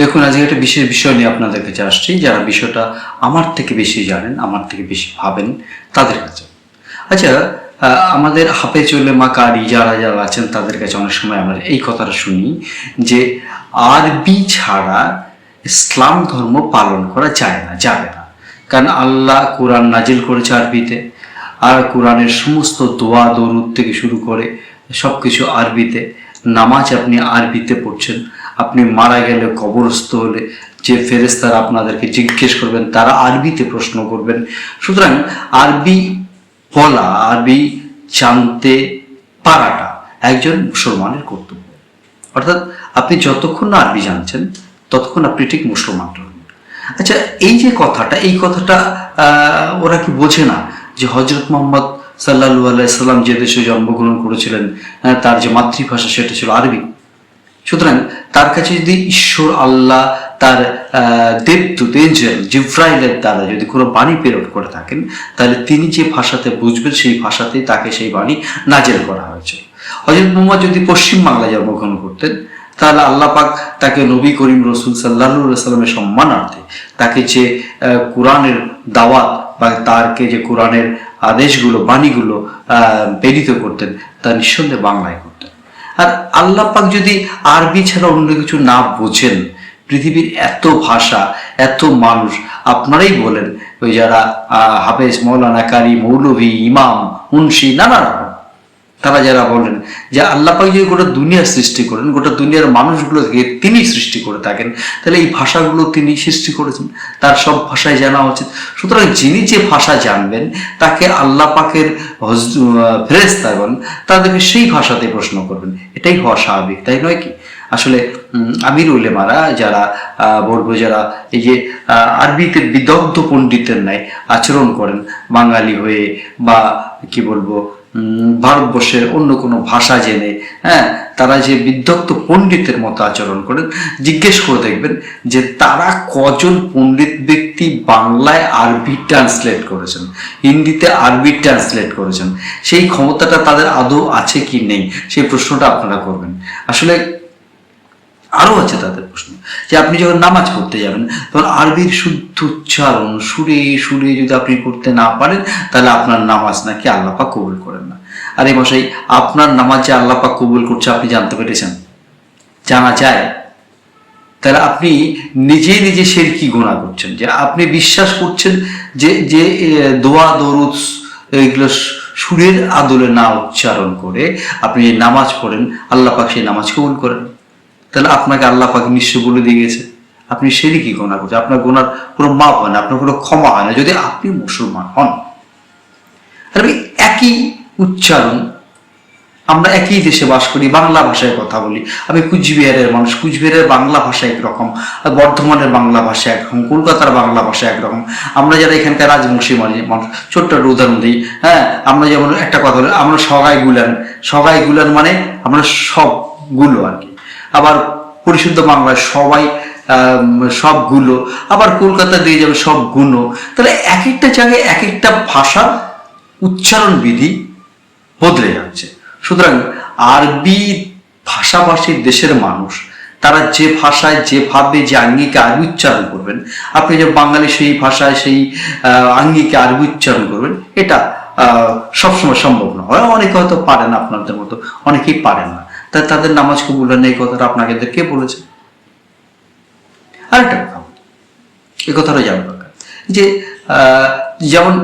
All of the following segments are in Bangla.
দেখুন, আজকে একটা বিশেষ বিষয় নিয়ে আপনাদের কাছে আসছি। যারা বিষয়টা আমার থেকে বেশি জানেন, আমার থেকে বেশি ভাবেন, তাদের কাছে। আচ্ছা আমাদের হাফে চলে মা কারি যারা যারা আছেন, তাদের কাছে অনেক সময় আমরা এই কথাটা শুনি যে, আরবি ছাড়া ইসলাম ধর্ম পালন করা যায় না, যাবে না। কারণ আল্লাহ কোরআন নাজিল করেছে আরবিতে, আর কোরআনের সমস্ত দোয়া, দরুদ থেকে শুরু করে সব কিছু আরবিতে। নামাজ আপনি আরবিতে পড়ছেন আপনি মারা গেলে কবরস্থ হলে যে ফেরেস্তারা আপনাদেরকে জিজ্ঞেস করবেন, তারা আরবিতে প্রশ্ন করবেন। সুতরাং আরবি বলা, আরবি জানতে পারাটা একজন মুসলমানের কর্তব্য। অর্থাৎ আপনি যতক্ষণ না আরবি জানছেন, ততক্ষণ আপনি ঠিক মুসলমান আচ্ছা এই যে কথাটা, এই কথাটা ওরা কি বোঝে না যে হজরত মোহাম্মদ সাল্লাহু আলাইসাল্লাম যে দেশে জন্মগ্রহণ করেছিলেন তার যে মাতৃভাষা সেটা ছিল আরবি। সুতরাং তার কাছে যদি ঈশ্বর আল্লাহ তার দেবদূত এঞ্জেল জিব্রাইলের দ্বারা যদি কোনো বাণী প্রেরণ করে থাকেন, তাহলে তিনি যে ভাষাতে বুঝবেন, সেই ভাষাতেই তাকে সেই বাণী নাজেল করা হয়েছে। হজরত মোহাম্মদ যদি পশ্চিম বাংলায় জন্মগ্রহণ করতেন, তাহলে আল্লাহ পাক তাকে নবী করিম রসুল সাল্লাহ সাল্লামের সম্মানার্থে তাকে যে কোরআনের দাওয়াত বা তারকে যে কোরআনের আদেশগুলো, বাণীগুলো প্রেরিত করতেন, তা নিঃসন্দেহে বাংলায় করতেন। আর আল্লাহ পাক যদি আরবি ছাড়া অন্য কিছু না বোঝেন, পৃথিবীর এত ভাষা, এত মানুষ, আপনারাই বলেন, ওই যারা হাফেজ মৌলানা কারি মৌলভী, ইমাম, মুন্সি, নানা রকম তারা যারা বলেন যে আল্লাহ পাক যদি গোটা দুনিয়া সৃষ্টি করেন, গোটা দুনিয়ার মানুষগুলোকে তিনি সৃষ্টি করে থাকেন, তাহলে এই ভাষাগুলো তিনি সৃষ্টি করেছেন, তার সব ভাষায় জানা উচিত। সুতরাং যিনি যে ভাষা জানবেন, তাকে আল্লাহ পাকের ফেরেস্তাগণ তাদেরকে সেই ভাষাতে প্রশ্ন করবেন। এটাই হওয়া স্বাভাবিক, তাই নয় কি? আসলে আমির উলেমারা যারা বলব যারা এই যে আরবিতে বিদগ্ধ পণ্ডিতের ন্যায় আচরণ করেন, বাঙালি হয়ে বা কি বলব ভারতবর্ষের অন্য কোনো ভাষা জেনে হ্যাঁ তারা যে বিধ্বক্ত পণ্ডিতের মতো আচরণ করেন, জিজ্ঞেস করে দেখবেন যে তারা কজন পণ্ডিত ব্যক্তি বাংলায় আরবি ট্রান্সলেট করেছেন, হিন্দিতে আরবি ট্রান্সলেট করেছেন, সেই ক্ষমতাটা তাদের আদৌ আছে কি নেই, সেই প্রশ্নটা আপনারা করবেন। আসলে আরও আছে তাদের। প্রশ্ন। যে আপনি যখন নামাজ পড়তে যাবেন, তখন আরবির শুদ্ধ উচ্চারণ, সুরে সুরে যদি আপনি করতে না পারেন, তাহলে আপনার নামাজ নাকি আল্লাপা কবুল করেন না। আর এই মশাই, আপনার নামাজ যে আল্লাপা কবুল করছে, আপনি জানতে পেরেছেন? জানা যায়? তাহলে আপনি নিজেই নিজে সের কি গোনা করছেন। যে আপনি বিশ্বাস করছেন যে যে দোয়া, দরুদ, এগুলো সুরের আদলে না উচ্চারণ করে আপনি নামাজ পড়েন, আল্লাহ পাক সেই নামাজ কবুল করেন। তাহলে আপনাকে আল্লাহ পাক নিশ্চয় বলে দিয়ে গেছে। আপনি সেরই কি গোনা করছেন। আপনার গোনার কোনো মাপ হয় না, আপনার কোনো ক্ষমা হয় না, যদি আপনি মুসলমান হন। আর একই উচ্চারণ, আমরা একই দেশে বাস করি, বাংলা ভাষায় কথা বলি। আমি কুচবিহারের মানুষ, কুচবিহারের বাংলা ভাষা একরকম, আর বর্ধমানের বাংলা ভাষা একরকম, কলকাতার বাংলা ভাষা একরকম। আমরা যারা এখানকার রাজবংশী মানে মানুষ, ছোট্ট একটা উদাহরণ দিই হ্যাঁ আমরা যেমন একটা কথা বলি, আমরা সগাই গুলান। সগাই গুলান মানে আমরা সবগুলো আর কি। আবার পরিশুদ্ধ বাংলায় সবাই সবগুলো। আবার কলকাতা দিয়ে যাবে সবগুলো তাহলে এক একটা জায়গায় এক একটা ভাষার উচ্চারণ বিধি বদলে যাচ্ছে। সুতরাং আরবি ভাষাভাষীর দেশের মানুষ, তারা যে ভাষায়, যেভাবে যে আঙ্গিকে আরবি উচ্চারণ করবেন, আপনি যে বাঙালি সেই ভাষায় সেই আঙ্গিকে আরবি উচ্চারণ করবেন, এটা সবসময় সম্ভব নয়। হয় অনেকে হয়তো পারেন আপনাদের মতো, অনেকেই পারেন না। তাই তাদের নামাজ কবুল হয় না, এই কথাটা আপনাকে কে বলেছে। আরেকটা কথা। এই কথাটা জানা দরকার। যে যেমন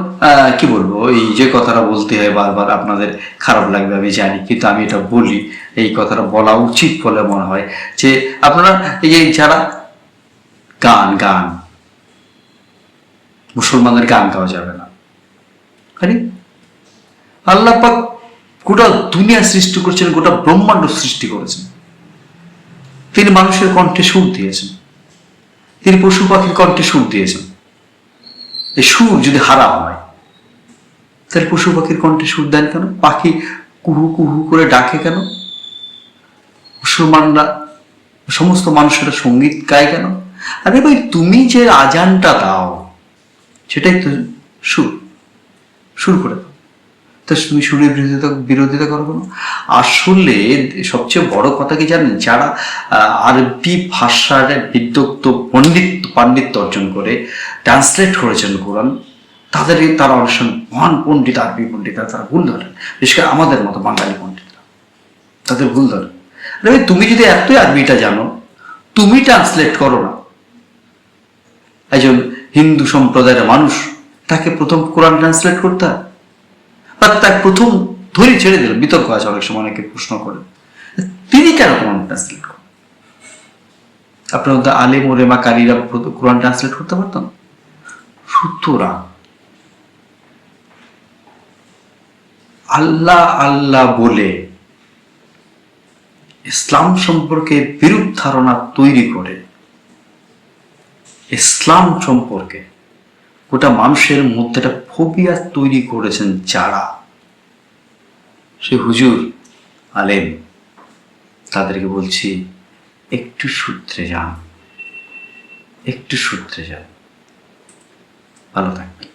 কি বলব, এই যে কথাটা বলতে হয় বারবার, আপনাদের খারাপ লাগবে, আমি জানি, কিন্তু আমি এটা বলি, এই কথাটা বলা উচিত বলে মনে হয়। যে, আপনারা এই যারা গান গান, মুসলমানদের গান গাওয়া যাবে না। আরে, আল্লাহ পাক গোটা দুনিয়া সৃষ্টি করেছেন, গোটা ব্রহ্মাণ্ড সৃষ্টি করেছেন। তিনি মানুষের কণ্ঠে সুর দিয়েছেন। তিনি পশু পাখির কণ্ঠে সুর দিয়েছেন। এই সুর যদি হারা হয়, তাহলে পশু পাখির কণ্ঠে সুর দেন কেন? পাখি কুহু কুহু করে ডাকে কেন? মুসলমানরা, সমস্ত মানুষেরা সংগীত গায় কেন? আরে ভাই, তুমি যে আজানটা দাও, সেটাই তো সুর। সুর করে দাও। তো তুমি সুরের বিরোধিতা বিরোধিতা করো কেন? আসলে সবচেয়ে বড় কথা কি জানেন? যারা আরবি ভাষার বিদ্যুক্ত পণ্ডিত, পাণ্ডিত্য অর্জন করে ট্রান্সলেট করেছেন কোরআন, তাদের তারা অনেক সময় মহান পণ্ডিত, আরবি পণ্ডিতরা তারা ভুল ধরেন। বিশেষ করে আমাদের মতো বাঙালি পণ্ডিতরা। তাদের ভুল ধরে আরে তুমি যদি এতই আরবিটা জানো, তুমি ট্রান্সলেট করো না। একজন হিন্দু সম্প্রদায়ের মানুষ, তাকে প্রথম কোরআন ট্রান্সলেট করতে হয়। বা তার প্রথম ধরে ছেড়ে দিল। বিতর্ক আছে অনেক সময়, অনেকে প্রশ্ন করে। তিনি কেন কোরআন ট্রান্সলেট করেন? আপনার মধ্যে আলেম ওরেমা কারীরা প্রথম কোরআন ট্রান্সলেট করতে পারতাম সুতরাং আল্লাহ আল্লাহ বলে ইসলাম সম্পর্কে বিরূপ ধারণা তৈরি করে। ইসলাম সম্পর্কে গোটা মানুষের মধ্যে একটা ফোবিয়া তৈরি করেছেন যারা। সে হুজুর আলেম, তাদেরকে বলছি, একটু সূত্রে যান, একটু সূত্রে যান। ভালো থাকবেন।